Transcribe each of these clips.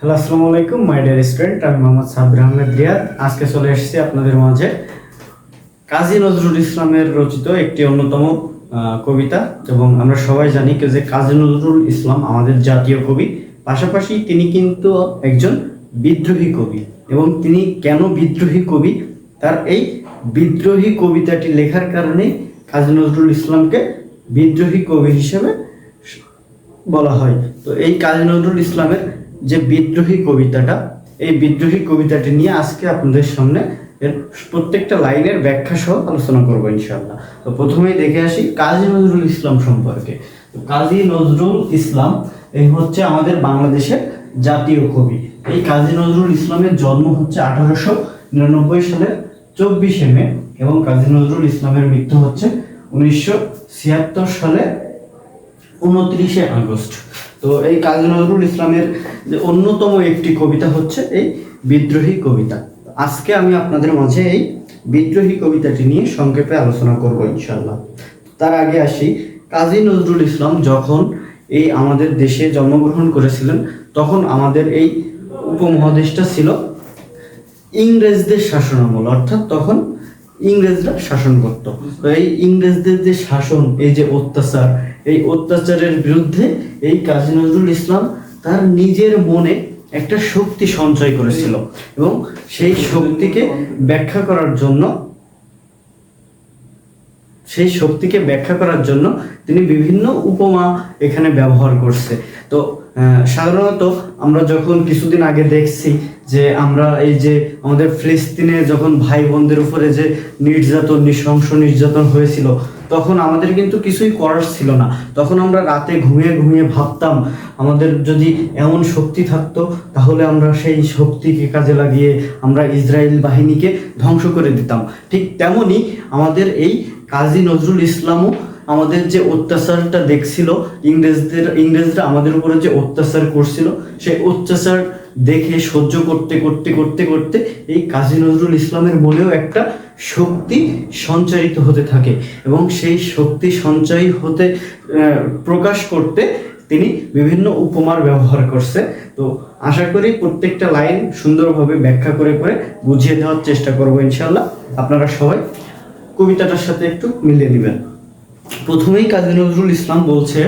Hello আসসালামু আলাইকুম my dear student আমি মোহাম্মদ সাবির আহমেদ রিয়াদ আজকে চলে এসেছি আপনাদের মাঝে কাজী নজরুল ইসলামের রচিত একটি অন্যতম কবিতা এবং আমরা সবাই জানি যে কাজী নজরুল ইসলাম আমাদের জাতীয় কবি। পাশাপাশি তিনি কিন্তু একজন বিদ্রোহী কবি এবং তিনি কেন বিদ্রোহী কবি? তার এই বিদ্রোহী কবিতাটি লেখার কারণে কাজী নজরুল ইসলামকে বিদ্রোহী কবি হিসেবে বলা হয়। তো এই কাজী নজরুল ইসলামের যে বিদ্রোহী কবিতাটা, এই বিদ্রোহী কবিতাটি নিয়ে আজকে আপনাদের সামনে এর প্রত্যেকটা লাইনের ব্যাখ্যা সহ আলোচনা করব ইনশাআল্লাহ। তো প্রথমেই দেখে আসি কাজী নজরুল ইসলাম সম্পর্কে। তো কাজী নজরুল ইসলাম এই হচ্ছে আমাদের বাংলাদেশের জাতীয় কবি। এই কাজী নজরুল ইসলামের জন্ম হচ্ছে আঠারোশো নিরানব্বই সালের চব্বিশে মে এবং কাজী নজরুল ইসলামের মৃত্যু হচ্ছে উনিশশো ছিয়াত্তর সালে উনত্রিশে আগস্ট। তো এই কাজী নজরুল ইসলামের যে অন্যতম একটি কবিতা হচ্ছে এই বিদ্রোহী কবিতা। আজকে আমি আপনাদের মাঝে এই বিদ্রোহী কবিতাটি নিয়ে সংক্ষেপে আলোচনা করব ইনশাল্লাহ তার আগে আসি, কাজী নজরুল ইসলাম যখন এই আমাদের দেশে জন্মগ্রহণ করেছিলেন, তখন আমাদের এই উপমহাদেশটা ছিল ইংরেজদের শাসনামল, অর্থাৎ তখন ইংরেজরা শাসন করত। এই ইংরেজদের যে শাসন, এই যে অত্যাচার, এই অত্যাচারের বিরুদ্ধে এই কাজী নজরুল ইসলাম তার নিজের মনে একটা শক্তি সঞ্চয় করেছিল এবং সেই শক্তিকে ব্যাখ্যা করার জন্য সেই শক্তিকে ব্যাখ্যা করার জন্য তিনি বিভিন্ন উপমা এখানে ব্যবহার করছে। তো সাধারণত আমরা যখন কিছুদিন আগে দেখছি যে আমরা এই যে আমাদের ফিলিস্তিনে যখন ভাই বোনদের উপরে যে নির্যাতন, নৃশংস নির্যাতন হয়েছিল তখন আমাদের কিন্তু কিছুই করার ছিল না। তখন আমরা রাতে ঘুমিয়ে ঘুমিয়ে ভাবতাম, আমাদের যদি এমন শক্তি থাকতো, তাহলে আমরা সেই শক্তিকে কাজে লাগিয়ে আমরা ইসরায়েল বাহিনীকে ধ্বংস করে দিতাম। ঠিক তেমনি আমাদের এই কাজী নজরুল ইসলামও আমাদের যে অত্যাচারটা দেখছিল, ইংরেজদের, ইংরেজরা আমাদের উপরে যে অত্যাচার করছিল, সেই অত্যাচার দেখে, সহ্য করতে করতে করতে করতে এই কাজী নজরুল ইসলামের মনেও একটা শক্তি সঞ্চারিত হতে থাকে এবং সেই শক্তি সঞ্চয় হতে প্রকাশ করতে তিনি বিভিন্ন উপমার ব্যবহার করছে। তো আশা করি প্রত্যেকটা লাইন সুন্দরভাবে ব্যাখ্যা করে করে বুঝিয়ে দেওয়ার চেষ্টা করব ইনশাল্লাহ আপনারা সবাই কবিতাটার সাথে একটু মিলিয়ে নেবেন। প্রথমেই কাজী নজরুল ইসলাম বলছে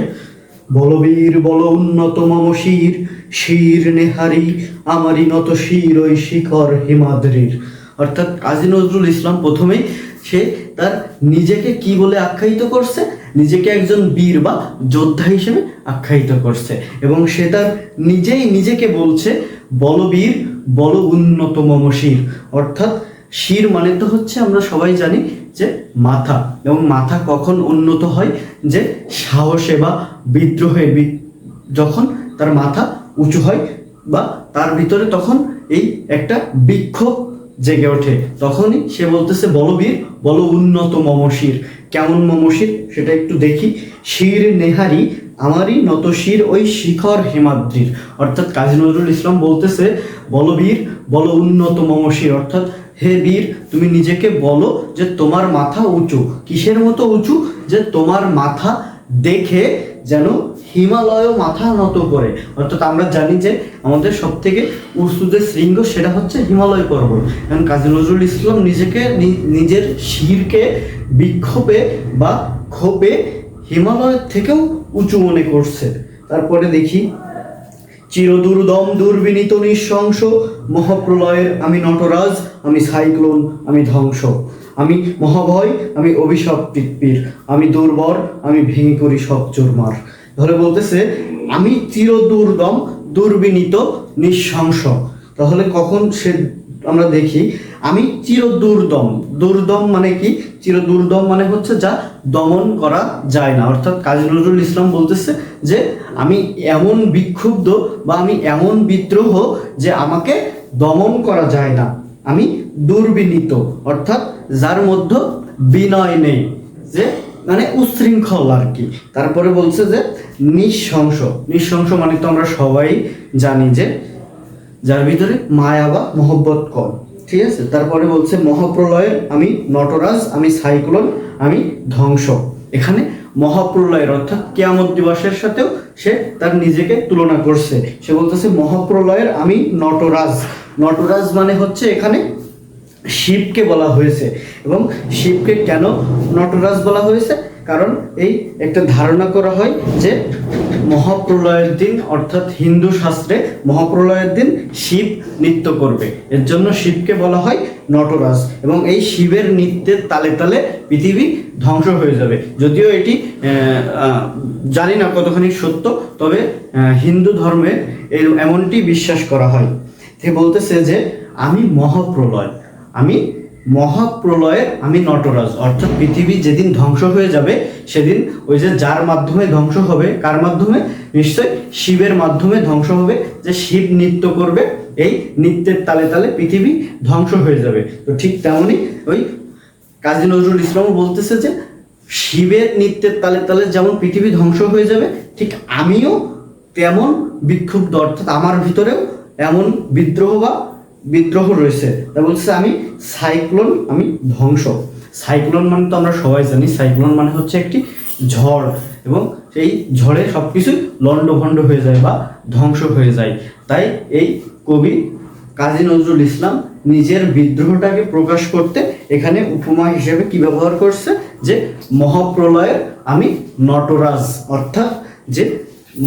বলবীর বল উন্নত মম শির শির নেহারি, আমারই নত শির ওই শিখর হিমাদ্রির। অর্থাৎ কাজী নজরুল ইসলাম প্রথমেই সে তার নিজেকে কি বলে আখ্যায়িত করছে? নিজেকে একজন বীর বা যোদ্ধা হিসেবে আখ্যায়িত করছে। এবং সে তার নিজেই নিজেকে বলছে, বলবীর বল উন্নত মম শির। অর্থাৎ শির মানে তো হচ্ছে আমরা সবাই জানি যে মাথা। এবং মাথা কখন উন্নত হয়? যে সাহসে বা বিদ্রোহে যখন তার মাথা উঁচু হয় বা তার ভিতরে তখন এই একটা বিক্ষোভ জেগে ওঠে। তখনই সে বলতেছে, বলবীর, বল উন্নত মমশির। কেমন মমশির? সেটা একটু দেখি। শির নেহারি, আমারই নত শির ওই শিখর হেমাদ্রির। অর্থাৎ কাজী নজরুল ইসলাম বলতেছে, বলবীর, বল উন্নত মমশির। অর্থাৎ হে বীর, তুমি নিজেকে বলো যে তোমার মাথা উঁচু। কিসের মতো উঁচু? যে তোমার মাথা দেখে যেন হিমালয় মাথা নত করে। অর্থাৎ আমরা জানি যে আমাদের সব থেকে উঁচু শৃঙ্গ, সেটা হচ্ছে হিমালয় পর্বত। কারণ কাজী নজরুল ইসলাম নিজেকে নিজের শিরকে বিক্ষোভে বা ক্ষোভে হিমালয়ের থেকেও উঁচু মনে করছে। তারপরে দেখি চিরদুর্দম, দুর্বিনীত, নিঃশংস, মহাপ্রলয়ের আমি নটরাজ, আমি সাইক্লোন, আমি ধ্বংস। আমি মহাভয়, আমি অভিশাপ পৃথিবীর আমি দুর্বর, আমি ভেঙে করি সব চোরমার। ধরে বলতেছে, আমি চিরদুর্দম, দুর্বিনীত, নিঃশংস। তাহলে কখন সে আমরা দেখি আমি চিরদুর্দম। দুর্দম দুর্দম মানে কি? চিরদুর্দম মানে হচ্ছে যা দমন করা যায় না। অর্থাৎ কাজী নজরুল ইসলাম বলতেছে যে, আমি এমন বিক্ষুব্ধ বা আমি এমন বিদ্রোহ যে আমাকে দমন করা যায় না। আমি দুর্বিনীত। অর্থাৎ যার মধ্যে বিনয় নেই। যে মানে উচ্ছৃঙ্খল আর কি। তারপরে বলছে যে, নিঃশংস। নিঃশংস মানে তো আমরা সবাই জানি যে, যার ভিতরে মায়া বা মহব্বত কম। ঠিক আছে? তারপরে বলছে মহাপ্রলয়ের আমি নটরাজ, আমি সাইক্লোন, আমি ধ্বংস। এখানে মহাপ্রলয়ের অর্থাৎ কেয়ামত দিবসের সাথেও সে তার নিজেকে তুলনা করছে। সে বলতেছে, মহাপ্রলয়ের আমি নটরাজ। নটরাজ মানে হচ্ছে এখানে শিবকে বলা হয়েছে। এবং শিবকে কেন নটরাজ বলা হয়েছে? কারণ এই একটা ধারণা করা হয় যে মহাপ্রলয়ের দিন অর্থাৎ হিন্দু শাস্ত্রে মহাপ্রলয়ের দিন শিব নৃত্য করবে। এর জন্য শিবকে বলা হয় নটরাজ এবং এই শিবের নৃত্যের তালে তালে পৃথিবী ধ্বংস হয়ে যাবে। যদিও এটি জানি না কতখানি সত্য, তবে হিন্দু ধর্মে এমনটি বিশ্বাস করা হয়। সে বলতেছে যে আমি মহাপ্রলয়, আমি মহাপ্রলয়ের আমি নটরাজ, অর্থাৎ পৃথিবী যেদিন ধ্বংস হয়ে যাবে, সেদিন ওই যে যার মাধ্যমে ধ্বংস হবে, কার মাধ্যমে? নিশ্চয় শিবের মাধ্যমে ধ্বংস হবে, যে শিব নৃত্য করবে, এই নৃত্যের তালে তালে পৃথিবী ধ্বংস হয়ে যাবে। তো ঠিক তেমনই ওই কাজী নজরুল ইসলামও বলতেছে যে, শিবের নৃত্যের তালে তালে যেমন পৃথিবী ধ্বংস হয়ে যাবে, ঠিক আমিও তেমন বিক্ষুব্ধ, অর্থাৎ আমার ভিতরেও এমন বিদ্রোহ বা বিদ্রোহ রয়েছে। তা বলছে আমি সাইক্লোন, আমি ধ্বংস। সাইক্লোন মানে তো আমরা সবাই জানি, সাইক্লোন মানে হচ্ছে একটি ঝড় এবং সেই ঝড়ে সব কিছু লণ্ডভণ্ড হয়ে যায় বা ধ্বংস হয়ে যায়। তাই এই কবি কাজী নজরুল ইসলাম নিজের বিদ্রোহটাকে প্রকাশ করতে এখানে উপমা হিসেবে কি ব্যবহার করছে? যে মহাপ্রলয়ের আমি নটরাজ, অর্থাৎ যে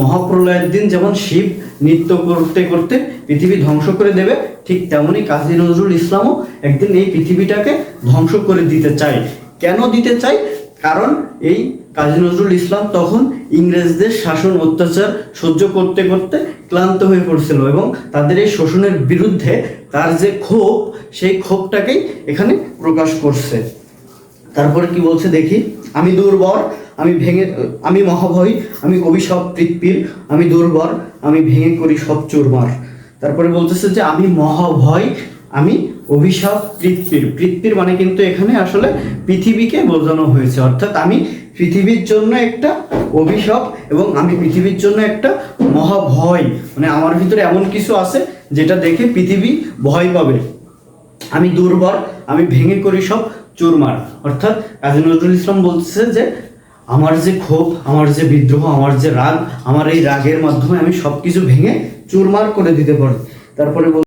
মহাপ্রলয়ের দিন যেমন শিব নৃত্য করতে করতে পৃথিবী ধ্বংস করে দেবে। ঠিক তেমনই কাজী নজরুল ইসলামও একদিন এই পৃথিবীটাকে ধ্বংস করে দিতে চায়। কেন দিতে চায়? কারণ এই কাজী নজরুল ইসলাম তখন ইংরেজদের শাসন, অত্যাচার সহ্য করতে করতে ক্লান্ত হয়ে পড়ছিল এবং তাদের এই শোষণের বিরুদ্ধে তার যে ক্ষোভ, সেই ক্ষোভটাকেই এখানে প্রকাশ করছে। তারপরে কি বলছে দেখি? আমি দুর্বর আমি ভেঙে, আমি মহাভয়, আমি অভিশাপ পৃথিবীর আমি দুর্বর, আমি ভেঙে করি সব চুরমার। তারপরে বলতেছে যে আমি মহাভয়, আমি অভিশাপ পৃথিবীর পৃথিবীর মানে কিন্তু এখানে আসলে পৃথিবীকে বোঝানো হয়েছে। অর্থাৎ আমি পৃথিবীর জন্য একটা অভিশাপ এবং আমি পৃথিবীর জন্য একটা মহাভয়। মানে আমার ভিতরে এমন কিছু আছে যেটা দেখে পৃথিবী ভয় পাবে। আমি দুর্বল আমি ভেঙে করি সব চুরমার। অর্থাৎ কাজী নজরুল ইসলাম বলছে যে আমার যে ক্ষোভ, আমার যে বিদ্রোহ, আমার যে রাগ, আমার এই রাগের মাধ্যমে আমি সবকিছু ভেঙে চুরমার করে দিতে পারি। তারপরে